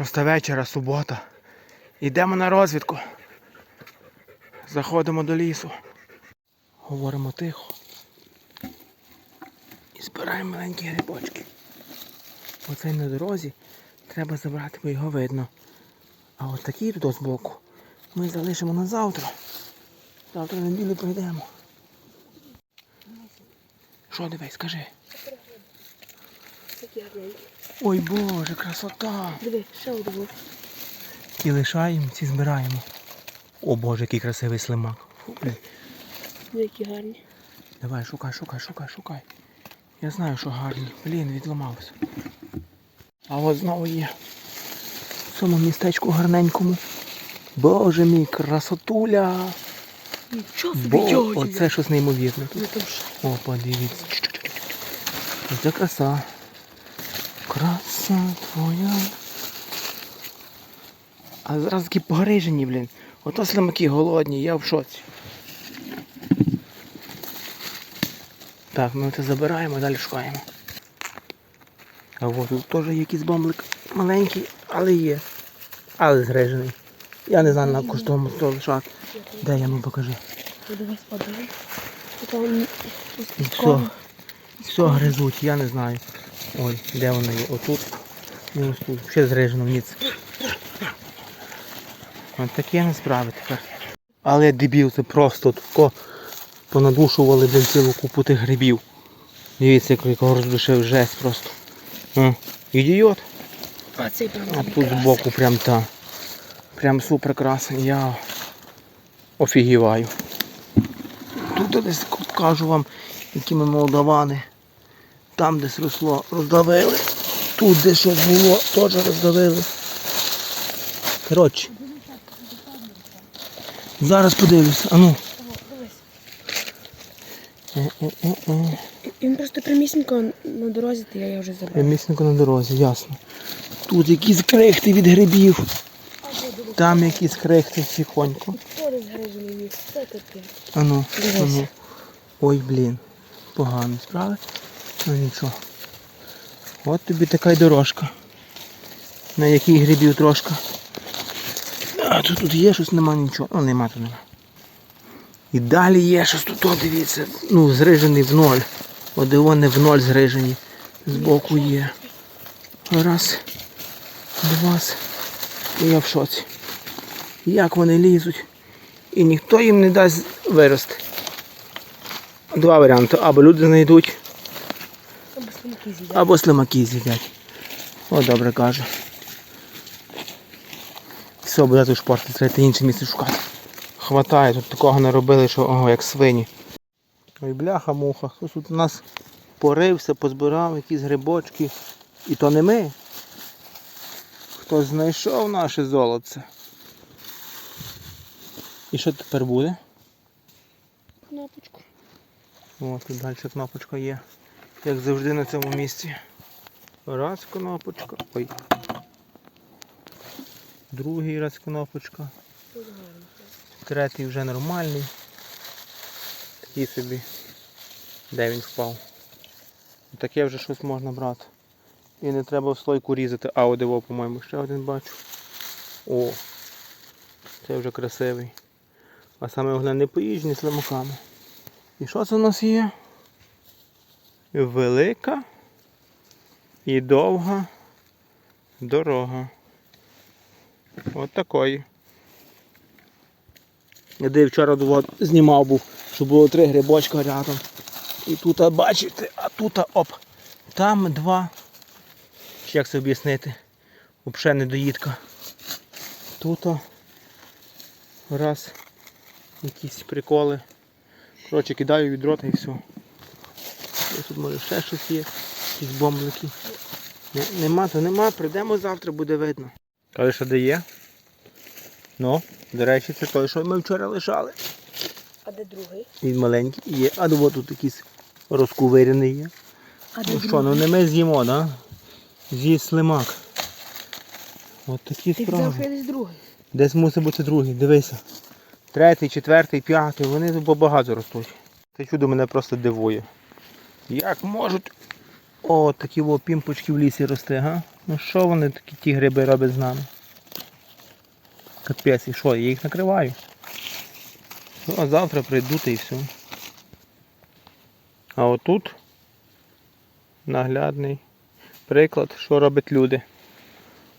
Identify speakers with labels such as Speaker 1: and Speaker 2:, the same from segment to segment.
Speaker 1: Шоста вечора, субота. Йдемо на розвідку. Заходимо до лісу. Говоримо тихо. І збираємо маленькі грибочки. Оцей на дорозі треба забрати, бо його видно. А от такий тут збоку ми залишимо на завтра. Завтра на неділю прийдемо. Що дивись, скажи.
Speaker 2: Гарненькі.
Speaker 1: Ой Боже, красота!
Speaker 2: Диви, ще один.
Speaker 1: Ті лишаємо, ці збираємо. О Боже, який красивий слимак. Фу.
Speaker 2: Диви, які гарні.
Speaker 1: Давай, шукай, шукай, шукай, шукай. Я знаю, що гарні. Блін, відламався. А от знову є. В цьому містечку гарненькому. Боже мій, красотуля!
Speaker 2: Нічого собі,
Speaker 1: Бо оце щось неймовірне.
Speaker 2: Ну?
Speaker 1: О, подивіться. Це краса. Краса А зараз такі погрижені, блін. Ото слимаки голодні, я в шоці. Так, ми це забираємо, далі шукаємо. А от тут теж якийсь бомблик маленький, але є. Але згрижений. Я не знаю на коштовому то лишати. Де я ну покажи.
Speaker 2: Спадай.
Speaker 1: І все. Все гризуть, я не знаю. Ой, де воно є? Отут. Тут. Ще зрежено ніц. Ось таке не справи тепер. Але дебіл, це просто тако понадушували блін, цілу купу тих грибів. Дивіться, як роздушив жесть просто. О, ідіот.
Speaker 2: А цей.
Speaker 1: А тут збоку прям та. Прям супер красень. Я офігіваю. Тут десь кажу вам, які ми молдавани. Там десь росло, роздавили. Тут де щось було, теж роздавили. Коротше. Зараз подивлюся. А ну.
Speaker 2: Він просто прямісінько на дорозі, то я його вже забрав.
Speaker 1: Місненько на дорозі, ясно. Тут якісь крихти від грибів. Там якісь крихти тихонько. Ану, ану. Ой, блін. Погано справи. Ну нічого. От тобі така й дорожка. На якій грибів трошка. А тут, тут є щось, нема нічого. Ну нема тут нема. І далі є щось тут, о, дивіться. Ну, зрижений в ноль. От де вони в ноль зрижені. Збоку є. Раз, два. І я в шоці. Як вони лізуть. І ніхто їм не дасть вирости. Два варіанти. Або люди знайдуть,
Speaker 2: Або слимаки з'їдять.
Speaker 1: або слимаки з'їдять. О, добре каже. Все, буде тут шпорти, треба інше місце шукати. Хватає, тут такого не робили, що ого, як свині. Ой, бляха муха, хтось тут у нас порився, позбирав якісь грибочки. І то не ми. Хтось знайшов наше золоце. І що тепер буде?
Speaker 2: Кнопочку.
Speaker 1: О, тут далі кнопочка є. Як завжди на цьому місці. Раз кнопочка. Ой. Другий раз кнопочка. Третій вже нормальний. Такий собі. Де він впав? Таке вже щось можна брати. І не треба в слойку різати. А одиво, по-моєму, ще один бачу. О! Це вже красивий. А саме головне не поїжджені слимаками. І що це у нас є? Велика і довга дорога. От такої. Я вчора от знімав був, що було три грибочка рядом. І тут, бачите, а тут оп. Там два. Як це об'яснити? Взагалі недоїдка. Тут раз. Якісь приколи. Коротше, кидаю від рота і все. І тут може ще щось є, якісь бомблики. Нема, то нема, прийдемо завтра, буде видно. Коли що де є? Ну, до речі, це той, що ми вчора лишали.
Speaker 2: А де другий?
Speaker 1: Він маленький є, а от тут якийсь розкувирений є.
Speaker 2: А де
Speaker 1: Ну що, ну не ми з'їмо, да? З'їсть слимак. От такі
Speaker 2: Ти
Speaker 1: справи.
Speaker 2: десь другий.
Speaker 1: Десь мусить бути другий, дивися. Третій, четвертий, п'ятий, вони багато ростуть. Це чудо мене просто дивує. Як можуть о, такі о, пімпочки в лісі рости, га? Ну що вони такі ті гриби роблять з нами? Капець, і що, я їх накриваю. Ну, а завтра прийдуть і все. А отут наглядний приклад, що роблять люди.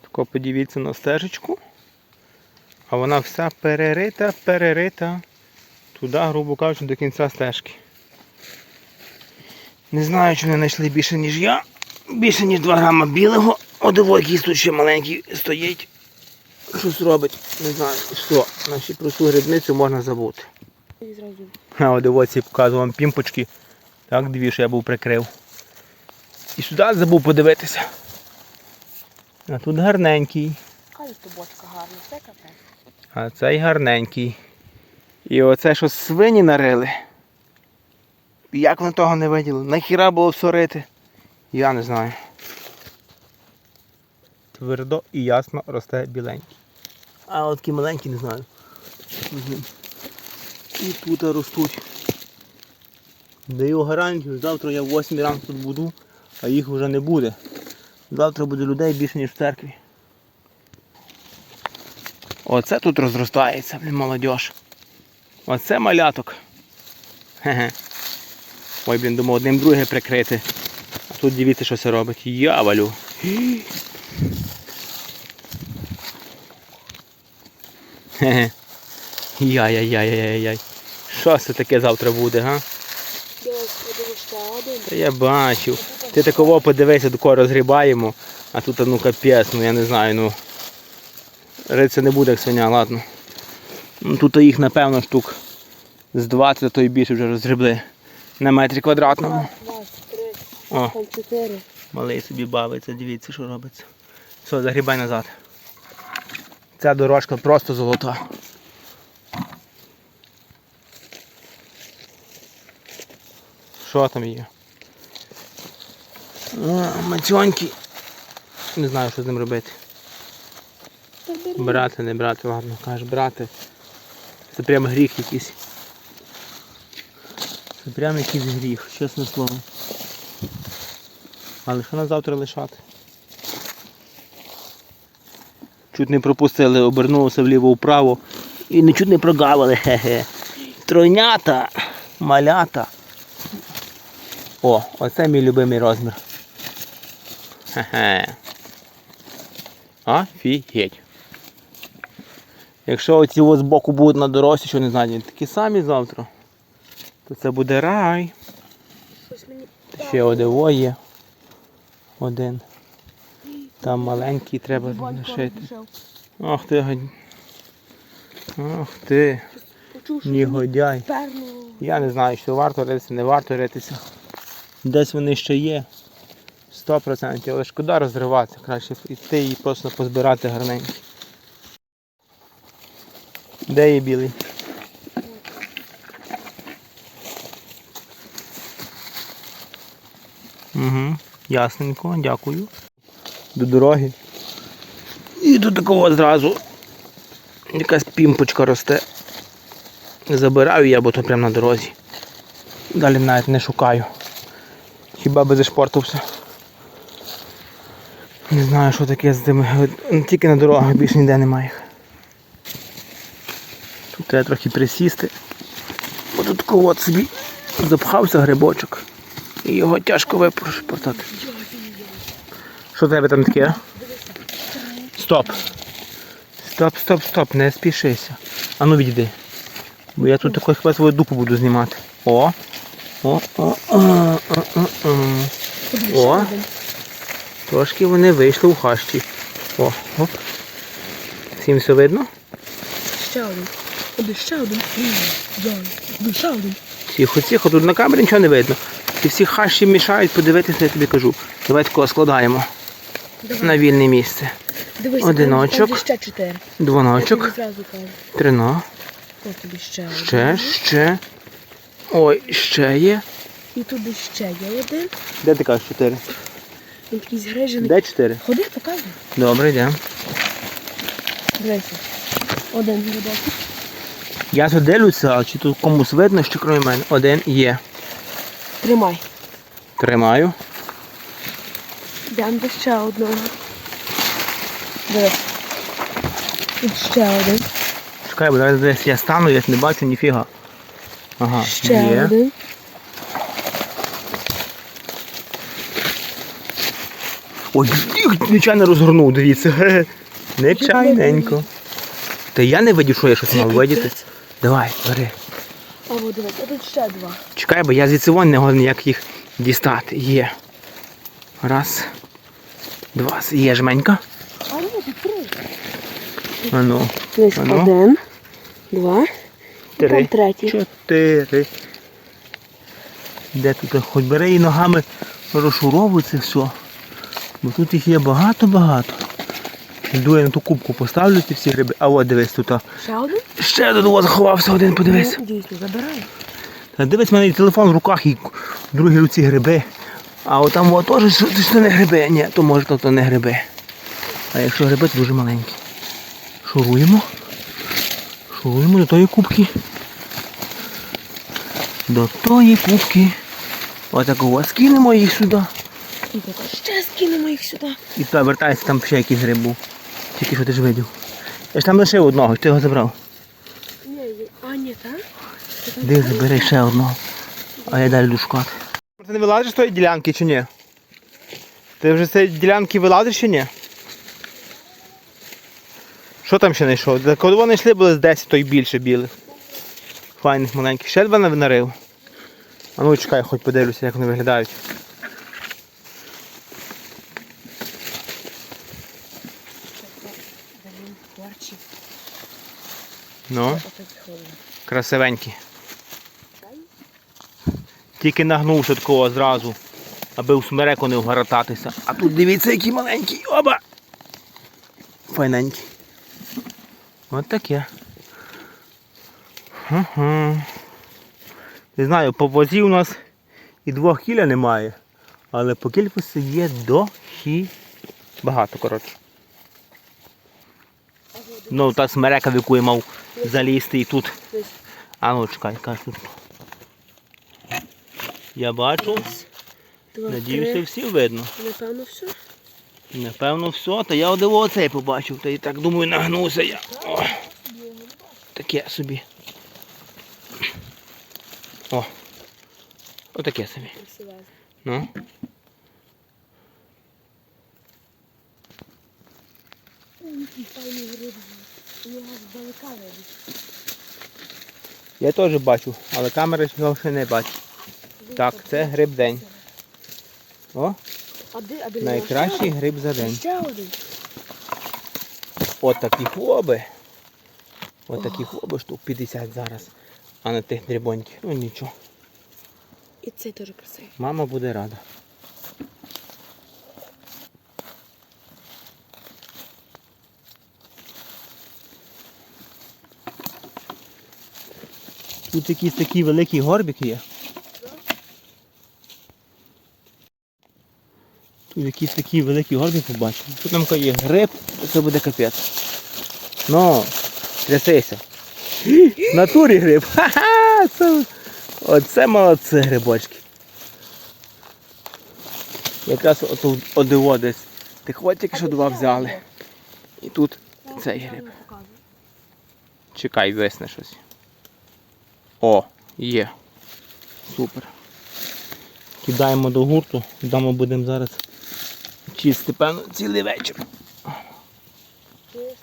Speaker 1: Тако подивіться на стежечку. А вона вся перерита, перерита. Туди, грубо кажучи, до кінця стежки. Не знаю, чи вони знайшли більше, ніж я. Більше, ніж 2 грама білого. Одово якийсь тут ще маленький стоїть. Щось робить. Не знаю, що. Наші про цю грибницю можна забути. А я показував вам пімпочки. Так, дві, що я був прикрив. І сюди забув подивитися. А тут гарненький.
Speaker 2: Але то бочка гарна, це капець.
Speaker 1: А цей гарненький. І оце що свині нарили. Як вони того не виділи? Нахіра було всорити? Я не знаю. Твердо і ясно росте біленький. А от такі маленькі не знаю. І тут ростуть. Даю гарантію, завтра я в 8 ранку тут буду, а їх вже не буде. Завтра буде людей більше, ніж в церкві. Оце тут розростається, блін, молодіж. Оце маляток. Хе-хе. Ой, блін, думав одним друге прикрити. А тут дивіться, що це робить. Я валю. Яй-яй-яй-яй-яй. Що це таке завтра буде, га? Та я бачив. Ти такого подивися, тако розгрібаємо, а тут ну капець, ну я не знаю, ну. Риця не буде як свиня, ладно. Ну, Тут їх напевно штук з 20, а то й більше вже розгребли на метрі квадратному. О, малий собі бавиться, дивіться, що робиться. Все, загрібай назад. Ця дорожка просто золота. Що там є? О, мацьонький. Не знаю, що з ним робити. Брати, не брати, ладно, кажеш, брати. Це прямо гріх якийсь. Це прямо якийсь гріх, чесне слово. Але що на завтра лишати? Чуть не пропустили, обернулося вліво-вправо і нічуть не прогавили, хе-хе. Тройнята, малята. О, оце мій любимий розмір. Хе-хе. Офігеть. Якщо оці з боку будуть на дорозі, що не знаю, такі самі завтра, то це буде рай. Ще одиво є. Один. Там маленький треба лишити. Ах ти гад- Ах ти,
Speaker 2: перну.
Speaker 1: Я не знаю, що варто ритися, не варто ритися. Десь вони ще є. 100%, але шкода розриватися. Краще йти і просто позбирати гарненькі. Де є білий? Угу, ясненько, дякую. До дороги. І до такого зразу якась пімпочка росте. Забираю я, бо то прямо на дорозі. Далі навіть не шукаю. Хіба би зашпортився. Не знаю, що таке з тими. Тільки на дорогах більше ніде немає. Тут треба трохи присісти. Бо тут такого от собі запхався грибочок. І його тяжко випортати. Що в тебе там таке? Стоп. Стоп, стоп, стоп, не спішися. А ну відійди. Бо я тут такою хіба свою дупу буду знімати. О! О, о, о, о, о, о. О. Трошки вони вийшли у хащі. О, оп. Всім все видно?
Speaker 2: Ще один. Один, ще Один, ще один.
Speaker 1: Тихо, тихо, тут на камері нічого не видно. І всі хащі мішають, подивитися, я тобі кажу. Давай такого складаємо
Speaker 2: Давай.
Speaker 1: на вільне місце.
Speaker 2: Дивись,
Speaker 1: Одиночок.
Speaker 2: там- ще чотири.
Speaker 1: Двоночок, трино,
Speaker 2: тобі ще один.
Speaker 1: ще, ще. Ой, ще є.
Speaker 2: І туди ще є один.
Speaker 1: Де ти кажеш чотири?
Speaker 2: Він такий згрижений.
Speaker 1: Де чотири?
Speaker 2: Ходи, показуй.
Speaker 1: Добре, йдемо.
Speaker 2: Дивися. Один грибок.
Speaker 1: Я тут дивлюся, а чи тут комусь видно, що крім мене один є.
Speaker 2: Тримай.
Speaker 1: Тримаю.
Speaker 2: Йдемо до ще одного. Дивись. Тут ще один.
Speaker 1: Чекай, бо зараз десь я стану, я ж не бачу ніфіга. Ага,
Speaker 2: Ще
Speaker 1: є.
Speaker 2: один.
Speaker 1: Ой, їх нечайно розгорнув, дивіться. Нечайненько. Та я не видів, що я щось мав видіти. Давай, бери.
Speaker 2: А дивись, а тут ще два.
Speaker 1: Чекай, бо я звідси вон не годен як їх дістати. Є. Раз. Два. Є жменька.
Speaker 2: А ні, тут три.
Speaker 1: А ну.
Speaker 2: Дивись,
Speaker 1: А ну.
Speaker 2: один, два, і
Speaker 1: Три.
Speaker 2: там третій.
Speaker 1: Чотири. Де тут хоч бери і ногами розшуровуй це все. Бо тут їх є багато-багато. Йду я на ту кубку поставлю ці всі гриби. А от дивись тут.
Speaker 2: Ще один?
Speaker 1: Ще один у вас заховався один, подивись.
Speaker 2: Ну, Дійсно, забирай.
Speaker 1: Та дивись, в мене і телефон в руках і в другій руці гриби. А от там от теж що, що не гриби. Ні, то може то, то не гриби. А якщо гриби, то дуже маленькі. Шуруємо. Шуруємо до тої кубки. До тої кубки. Отакого скинемо їх сюди.
Speaker 2: І ще скинемо їх сюди.
Speaker 1: І туди вертається, там ще якийсь гриб був. Тільки що ти ж видів. Я ж там лишив одного, ти його забрав.
Speaker 2: Ні, а ні, так?
Speaker 1: Де забери ще одного. А я далі шукати. Ти не вилазиш з тої ділянки чи ні? Ти вже з цієї ділянки вилазиш чи ні? Що там ще знайшов? Коли вони йшли, були з 10, то й більше білих. Файних маленьких. Ще два не нарив. А ну чекай, хоч подивлюся, як вони виглядають.
Speaker 2: Блін, корчі.
Speaker 1: Ну, красивенькі. Тільки нагнувся такого зразу, аби у смереку не вгарататися. А тут дивіться, які маленькі. Оба! Файненькі. От таке. Ага. Не знаю, по возі у нас і двох кіля немає. Але по кількості є до хі. Багато, коротше. Ну, та смерека, в яку я мав залізти і тут. А ну чекай, тут. Я бачу,
Speaker 2: два,
Speaker 1: надіюся,
Speaker 2: три.
Speaker 1: всі видно.
Speaker 2: Напевно, все.
Speaker 1: Напевно, все, та я один оцей побачив, та і так думаю, нагнувся я. О, таке собі. О. Отаке собі.
Speaker 2: Красивезно.
Speaker 1: Ну.
Speaker 2: Файний гриб. Його здалека видиш.
Speaker 1: Я теж бачу, але камера ще не бачить. Так, це гриб день. О,
Speaker 2: А де, а де
Speaker 1: найкращий гриб за день.
Speaker 2: Ще один.
Speaker 1: От такі хлоби. От такі хлоби штук 50 зараз. А на тих дрібоньких. Ну нічого.
Speaker 2: І цей теж красивий.
Speaker 1: Мама буде рада. Тут якийсь такий великий горбик є. Тут якийсь такий великий горбик побачив. Тут нам є гриб, це буде капець. Ну, трясися. Натурі гриб. Ха-ха! Це... Оце молодці грибочки. Якраз ото одиво десь. Ти хватик, що два взяли. І тут цей гриб. Чекай, весне щось. О, є. Супер. Кидаємо до гурту, вдома будемо зараз чистити, певно, цілий вечір.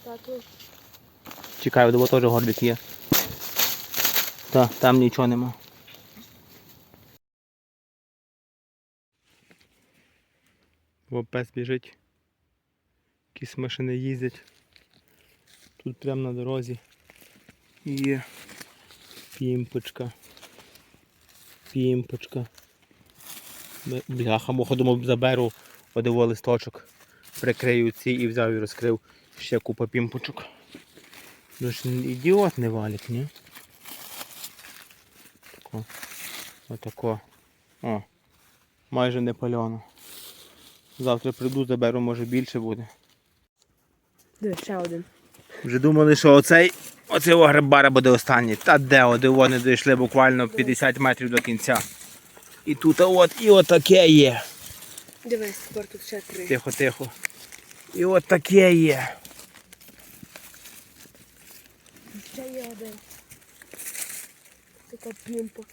Speaker 2: Тату?
Speaker 1: Чекай, теж горбик є. Та, там нічого нема. Бо пес біжить. Якісь машини їздять. Тут прямо на дорозі є пімпочка. Пімпочка. Бляха, муха думав, заберу одиво листочок, прикрию ці і взяв і розкрив ще купа пімпочок. Ну ж ідіот не валік, ні? Тако. Отако. О. Майже не пальоно. Завтра прийду, заберу, може більше буде.
Speaker 2: Дивись, ще один.
Speaker 1: Вже думали, що оцей оцей грибара буде останній. Та де оди вони дійшли буквально 50 метрів до кінця. І тут от, і отаке є.
Speaker 2: Дивись, тепер тут ще три.
Speaker 1: Тихо, тихо. І от таке є.
Speaker 2: Ще є один. Така пімпа.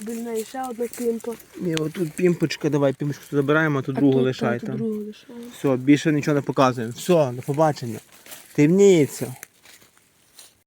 Speaker 2: Біля неї ще одна пімпа.
Speaker 1: І отут пімпочка, давай пімпочку забираємо, а тут другу
Speaker 2: тут-
Speaker 1: лишай
Speaker 2: тут
Speaker 1: там.
Speaker 2: Другу лишаємо.
Speaker 1: Все, більше нічого не показуємо. Все, до побачення. Темніється.